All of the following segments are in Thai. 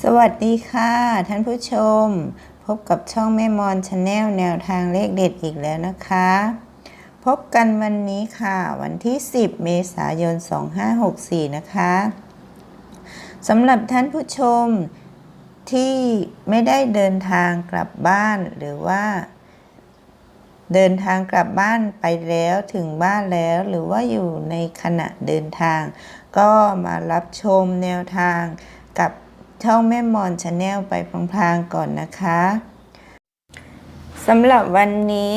สวัสดีค่ะ ท่านผู้ชม พบกับช่องแม่มอนชาแนลแนวทางเลขเด็ดอีกแล้วนะคะ พบกันวันนี้ค่ะ วันที่ 10 เมษายน 2564 นะคะสำหรับท่านผู้ชมที่ไม่ได้เดินทางกลับบ้านหรือว่า เดินทางกลับบ้านไปแล้วถึงบ้านแล้วหรือว่าอยู่ในขณะเดินทาง ก็มารับชมแนวทางกับ ช่องแม่มอนชาแนลไปพลางๆก่อนนะคะสำหรับวันนี้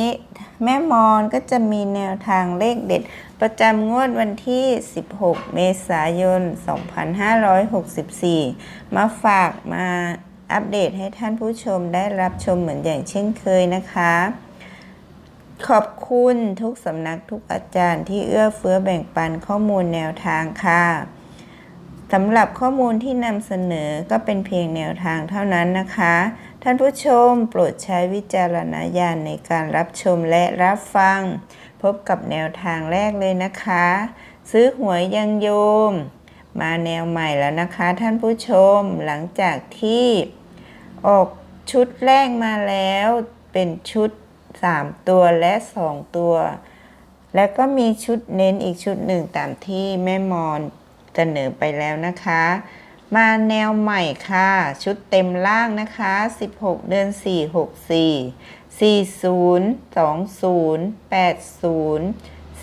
แม่มอนก็จะมีแนวทางเลขเด็ด ประจำงวดวันที่ 16 เมษายน 2564 มาฝากมาอัปเดตให้ท่านผู้ชมได้รับชมเหมือนอย่างเช่นเคยนะคะ ขอบคุณทุกสำนักทุกอาจารย์ที่เอื้อเฟื้อแบ่งปันข้อมูลแนวทางค่ะ สำหรับข้อมูลที่นำเสนอก็เป็นเพียงแนวทางเท่านั้นนะคะ ท่านผู้ชมโปรดใช้วิจารณญาณในการรับชมและรับฟัง พบกับแนวทางแรกเลยนะคะ ซื้อหวยยังโยม มาแนวใหม่แล้วนะคะ ท่านผู้ชมหลังจากที่ออกชุดแรกมาแล้วเป็นชุด 3 ตัวและ 2 ตัว แล้วก็มีชุดเน้นอีกชุดหนึ่งตามที่แม่มอน เสนอไปแล้วนะคะ มาแนวใหม่ค่ะ ชุดเต็มล่างนะคะ 16 เดือน 4 64 40 20 80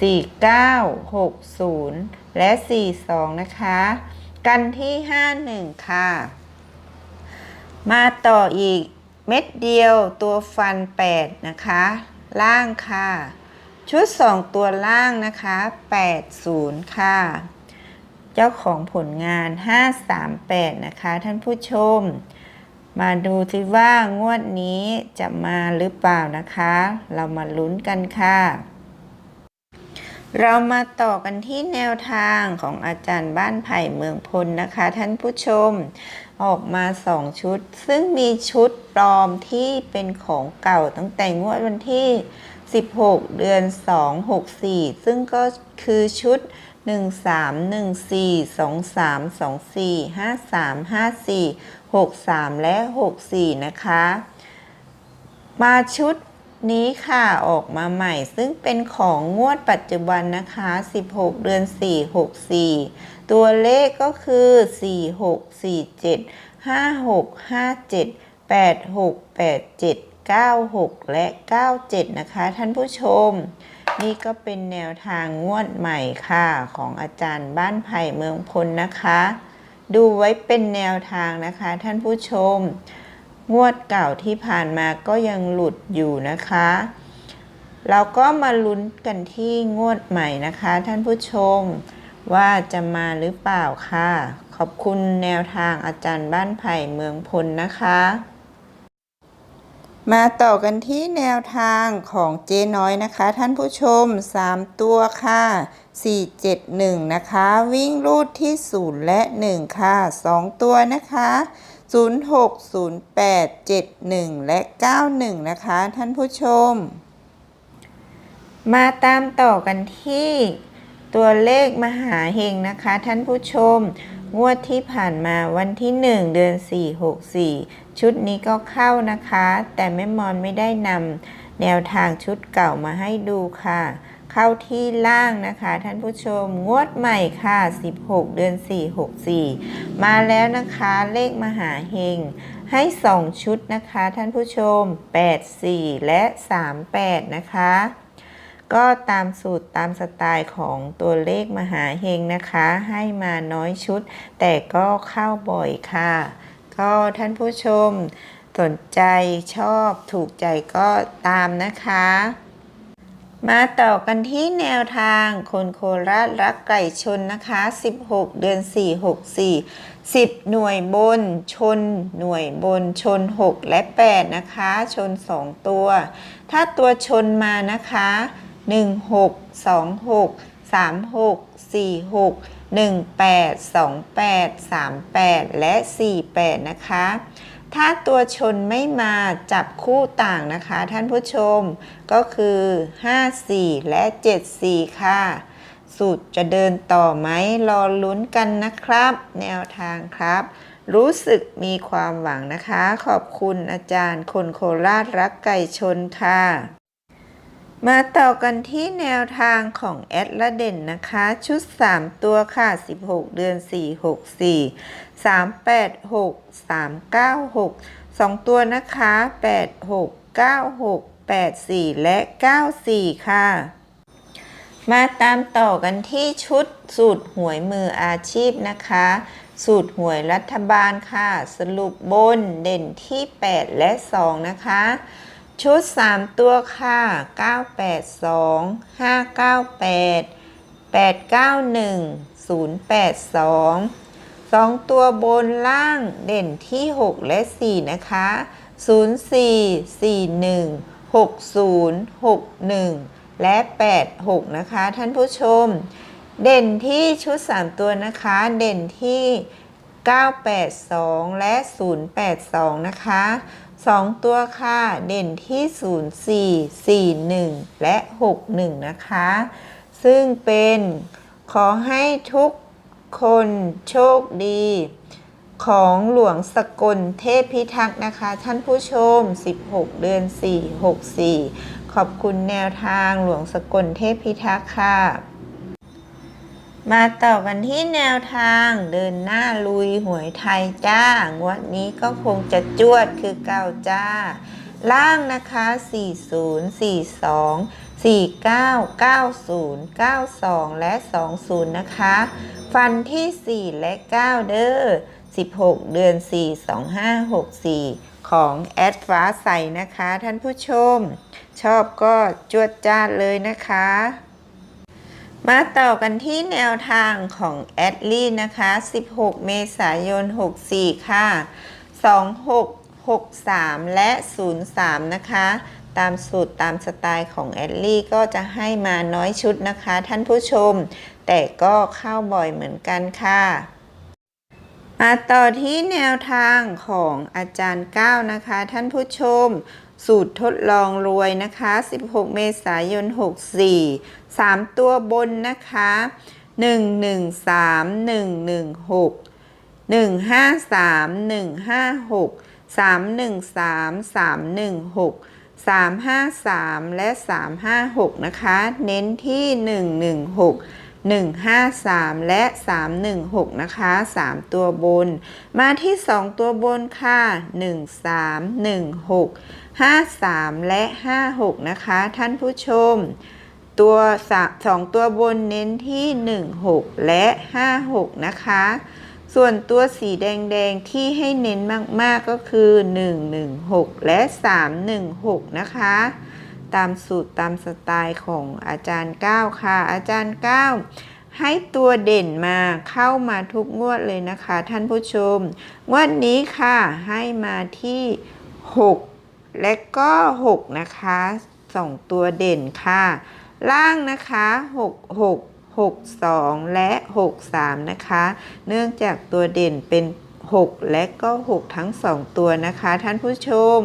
49 60 และ 42 นะคะ กันที่ 51 ค่ะ มาต่ออีกเม็ดเดียวตัวฟัน 8 นะคะ ล่างค่ะ ชุด 2 ตัวล่างนะคะ 80 ค่ะ เจ้าของผลงาน 538 นะคะ ท่านผู้ชม มาดูสิว่างวดนี้จะมาหรือเปล่านะคะ เรามาลุ้นกันค่ะ เรามาต่อกันที่แนวทางของอาจารย์บ้านไผ่เมืองพลนะคะ ท่านผู้ชม ออกมา 2 ชุด ซึ่งมีชุดปลอมที่เป็นของเก่าตั้งแต่งวดวันที่ 16 เดือน 2 64 ซึ่งก็คือชุด 1 3 1 4 2 3 2 4 5 3 5 4 6 3 และ 6 4 นะคะ มาชุดนี้ค่ะออกมาใหม่ซึ่งเป็นของงวดปัจจุบันนะคะ 16 เดือน 4 64 ตัวเลขก็คือ 4 6 4 7 5 6 5 7 8 6 8 7 9 6 และ 97 นะคะ ท่านผู้ชม นี่ก็เป็นแนวทางงวดใหม่ค่ะ ของอาจารย์บ้านไผ่เมืองพลนะคะ ดูไว้เป็นแนวทางนะคะ ท่านผู้ชม งวดเก่าที่ผ่านมาก็ยังหลุดอยู่นะคะ เราก็มาลุ้นกันที่งวดใหม่นะคะ ท่านผู้ชมว่าจะมาหรือเปล่าค่ะ ขอบคุณแนวทางอาจารย์บ้านไผ่เมืองพลนะคะ มาต่อกันที่แนวทางของเจ๊น้อยนะคะ ท่านผู้ชม 3 ตัวค่ะ 471 นะคะ วิ่งรูดที่ 0 และ 1 ค่ะ 2 ตัวนะคะ 06 08 71 และ 91 นะคะ ท่านผู้ชม มาตามต่อกันที่ตัวเลขมหาเฮงนะคะ ท่านผู้ชม งวดที่ผ่านมาวันที่ 1 เดือน 4 64 ชุดนี้ก็เข้านะคะ แต่แม่มอนไม่ได้นำแนวทางชุดเก่ามาให้ดูค่ะ เข้าที่ล่างนะคะ ท่านผู้ชมงวดใหม่ค่ะ 16 เดือน 4 64 มาแล้วนะคะเลขมหาเฮงให้ 2 ชุดนะคะ ท่านผู้ชม 84 และ 38 นะคะ ก็ตามสูตรตามสไตล์ของตัวเลขมหาเฮงนะคะ ให้มาน้อยชุด แต่ก็เข้าบ่อยค่ะ ก็ท่านผู้ชมสนใจชอบถูกใจก็ตามนะคะ มาต่อกันที่แนวทางคนโคราชรักไก่ชนนะคะ 16 เดือน 4 64 10 หน่วยบน ชน หน่วยบน ชน 6 และ 8 นะคะ ชน 2 ตัว ถ้าตัวชนมานะคะ 1 6 2 6 3 6 4 6 1 8 2 8 3 8 และ 4 8 นะคะ ถ้าตัวชนไม่มาจับคู่ต่างนะคะ ท่านผู้ชมก็คือ 5 4 และ 7 4 ค่ะ สูตรจะเดินต่อไหมรอลุ้นกันนะครับ แนวทางครับ รู้สึกมีความหวังนะคะ ขอบคุณอาจารย์คนโคราชรักไก่ชนค่ะ มาต่อกันที่แนวทางของแอดละเด่นนะคะ ชุด 3 ตัวค่ะ 16 เดือน 4 6 4 3 8 6 3 9 6 2 ตัวนะคะ 8 6 9 6 8 4 และ 9 4 ค่ะ มาตามต่อกันที่ชุดสูตรหวยมืออาชีพนะคะ สูตรหวยรัฐบาลค่ะ สรุปบนเด่นที่ 8 และ 2 นะคะ ชุด 3 ตัวค่ะ 982 598 891 082 2 ตัวบนล่างเด่นที่ 6 และ 4 นะคะ 04 41 60 61 และ 86 นะคะ ท่านผู้ชม เด่นที่ชุด 3 ตัวนะคะ เด่นที่ 982 และ 082 นะคะ 2 ตัวค่ะ เด่นที่ 04 41 และ 61 นะคะ ซึ่งเป็นขอให้ทุกคนโชคดี ของหลวงสกลเทพพิทักษ์นะคะ ท่านผู้ชม 16 เดือน 4 64 ขอบคุณแนวทางหลวงสกลเทพพิทักษ์ค่ะ มาต่อกันที่แนวทางเดินหน้าลุยหวยไทยจ้างวดนี้ก็คงจะจวดคือเก่าจ้า ล่างนะคะ 40 42 49 90 92 และ 20 นะคะ ฟันที่ 4 และ 9 เด้อ 16 เดือน 4 2564ของแอดฟ้าใสนะคะ ท่านผู้ชม ชอบก็จวดจ้าเลยนะคะ มาต่อกันที่แนวทางของแอดลี่นะคะ 16 เมษายน 64 ค่ะ 26 63 และ 03 นะคะ ตามสูตรตามสไตล์ของแอดลี่ก็จะให้มาน้อยชุดนะคะ ท่านผู้ชม แต่ก็เข้าบ่อยเหมือนกันค่ะ มาต่อที่แนวทางของอาจารย์ก้าวนะคะ ท่านผู้ชม สูตรทดลองรวยนะคะ 16 เมษายน 64 3 ตัวบนนะคะ 113 116 153 156 313 316 353 และ 356 นะคะ เน้นที่ 116 153 และ 316 นะคะ 3 ตัวบน มาที่ 2 ตัวบนค่ะ 13 16 53 และ 56 นะคะ ท่านผู้ชม ตัวสองตัวบนเน้นที่ 16 และ 56 นะคะ ส่วนตัวสีแดงๆ ที่ให้เน้นมากๆก็คือ 116 และ 316 นะคะ ตามสูตรตามสไตล์ของอาจารย์ก้าวค่ะ อาจารย์ก้าวให้ตัวเด่นมาเข้ามาทุกงวดเลยนะคะ ท่านผู้ชม งวดนี้ค่ะให้มาที่ 6 และก็ 6 นะคะสองตัวเด่นค่ะ ล่างนะคะ 6 6 6 2 และ 6 3 นะคะ เนื่องจากตัวเด่นเป็น 6 และก็ 6 ทั้ง 2 ตัวนะคะ ท่านผู้ชม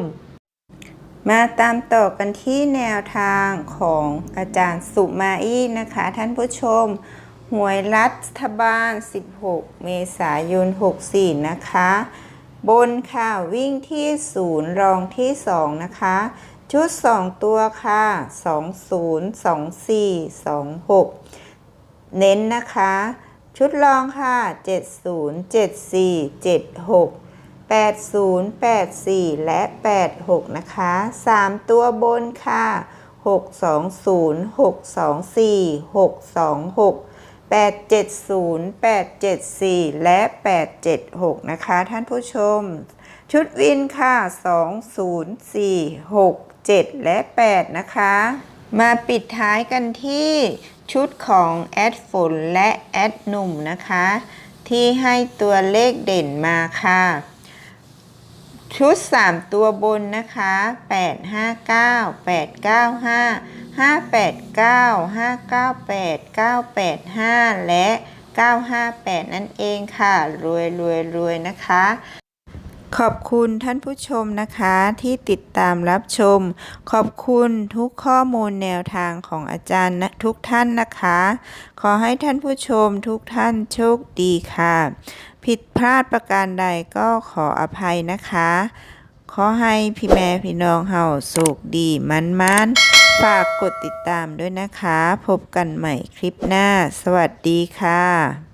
มาตามต่อกันที่แนวทางของอาจารย์สุมาอี้นะคะ ท่านผู้ชม หวยรัฐบาล 16 เมษายน 64 นะคะ บนค่ะวิ่งที่ 0 รองที่ 2 นะคะ ชุด 2 ตัวค่ะ 20 24 26 เน้นนะคะ ชุดรองค่ะ 70 74 76 80 84 และ 86 นะคะ 3 ตัวบนค่ะ 620 624 626 870 874 และ 876 นะคะ ท่านผู้ชม ชุดวินค่ะ 2 0 4 6 7 และ 8 นะคะ มาปิดท้ายกันที่ชุดของแอดฝนและแอดหนุ่มนะคะ ที่ให้ตัวเลขเด่นมาค่ะ ชุด 3 ตัวบนนะคะ 859 895 589 598 985 และ 958 นั่นเองค่ะ รวยรวยรวยนะคะ ขอบคุณท่านผู้ชมนะคะที่ติดตามรับชม ขอบคุณทุกข้อมูลแนวทางของอาจารย์ทุกท่านนะคะ ขอให้ท่านผู้ชมทุกท่านโชคดีค่ะ ผิดพลาดประการใดก็ขออภัยนะคะ ขอให้พี่แม่พี่น้องเฮาสุขดีมันมันฝากกดติดตามด้วยนะคะ พบกันใหม่คลิปหน้า สวัสดีค่ะ